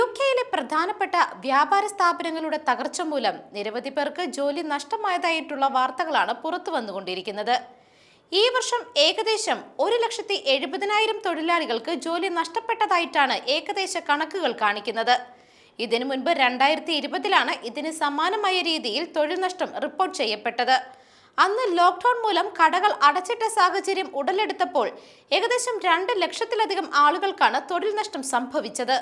U കെയിലെ പ്രധാനപ്പെട്ട വ്യാപാര സ്ഥാപനങ്ങളുടെ തകർച്ച മൂലം നിരവധി പേർക്ക് ജോലി നഷ്ടമായതായിട്ടുള്ള വാർത്തകളാണ് പുറത്തു വന്നുകൊണ്ടിരിക്കുന്നത്. ഈ വർഷം ഏകദേശം ഒരു ലക്ഷത്തി എഴുപതിനായിരം തൊഴിലാളികൾക്ക് ജോലി നഷ്ടപ്പെട്ടതായിട്ടാണ് ഏകദേശ കണക്കുകൾ കാണിക്കുന്നത്. ഇതിനു മുൻപ് രണ്ടായിരത്തി ഇരുപതിലാണ് ഇതിന് സമാനമായ രീതിയിൽ തൊഴിൽ നഷ്ടം റിപ്പോർട്ട് ചെയ്യപ്പെട്ടത്. അന്ന് ലോക്ക്ഡൌൺ മൂലം കടകൾ അടച്ചിട്ട സാഹചര്യം ഉടലെടുത്തപ്പോൾ ഏകദേശം രണ്ട് ലക്ഷത്തിലധികം ആളുകൾക്കാണ് തൊഴിൽ നഷ്ടം സംഭവിച്ചത്.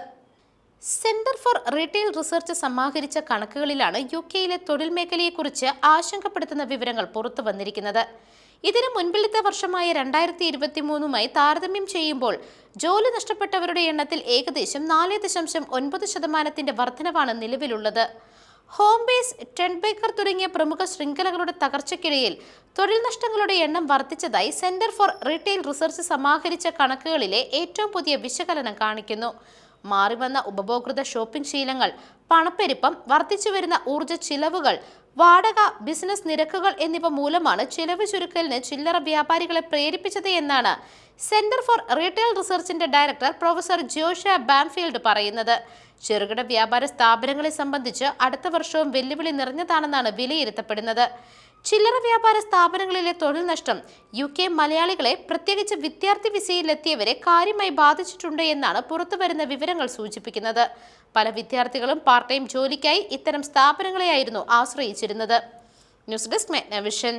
സെന്റർ ഫോർ റീറ്റെയിൽ റിസർച്ച് സമാഹരിച്ച കണക്കുകളിലാണ് യു കെയിലെ തൊഴിൽ മേഖലയെക്കുറിച്ച് ആശങ്കപ്പെടുത്തുന്ന വിവരങ്ങൾ പുറത്തു വന്നിരിക്കുന്നത്. ഇതിന് മുൻപിലത്തെ വർഷമായ രണ്ടായിരത്തി ഇരുപത്തി മൂന്നുമായി താരതമ്യം ചെയ്യുമ്പോൾ ജോലി നഷ്ടപ്പെട്ടവരുടെ എണ്ണത്തിൽ ഏകദേശം നാല് ദശാംശം ഒൻപത് ശതമാനത്തിന്റെ വർധനവാണ് നിലവിലുള്ളത്. ഹോം ബേസ് ടെൻബേക്കർ ബേക്കർ തുടങ്ങിയ പ്രമുഖ ശൃംഖലകളുടെ തകർച്ചയ്ക്കിടയിൽ തൊഴിൽ നഷ്ടങ്ങളുടെ എണ്ണം വർദ്ധിച്ചതായി സെന്റർ ഫോർ റീറ്റെയിൽ റിസർച്ച് സമാഹരിച്ച കണക്കുകളിലെ ഏറ്റവും പുതിയ വിശകലനം കാണിക്കുന്നു. മാറിവന്ന ഉപഭോക്തൃ ഷോപ്പിംഗ് ശീലങ്ങൾ പണപ്പെരുപ്പം വർദ്ധിച്ചുവരുന്ന ഊർജ ചിലവുകൾ വാടക ബിസിനസ് നിരക്കുകൾ എന്നിവ മൂലമാണ് ചിലവ് ചുരുക്കലിന് ചില്ലറ വ്യാപാരികളെ പ്രേരിപ്പിച്ചത് എന്നാണ് സെന്റർ ഫോർ റീറ്റെയിൽ റിസർച്ചിന്റെ ഡയറക്ടർ പ്രൊഫസർ ജോഷ ബാംഫീൽഡ് പറയുന്നത്. ചെറുകിട വ്യാപാര സ്ഥാപനങ്ങളെ സംബന്ധിച്ച് അടുത്ത വർഷവും വെല്ലുവിളി നിറഞ്ഞതാണെന്നാണ് വിലയിരുത്തപ്പെടുന്നത്. ചില്ലറ വ്യാപാര സ്ഥാപനങ്ങളിലെ തൊഴിൽ നഷ്ടം യു കെ മലയാളികളെ പ്രത്യേകിച്ച് വിദ്യാർത്ഥി വിസയിലെത്തിയവരെ കാര്യമായി ബാധിച്ചിട്ടുണ്ട് എന്നാണ് പുറത്തുവരുന്ന വിവരങ്ങൾ സൂചിപ്പിക്കുന്നത്. പല വിദ്യാർത്ഥികളും പാർട്ട് ടൈം ജോലിക്കായി ഇത്തരം സ്ഥാപനങ്ങളെയായിരുന്നു ആശ്രയിച്ചിരുന്നത്. News desk മെഗ്നവിഷൻ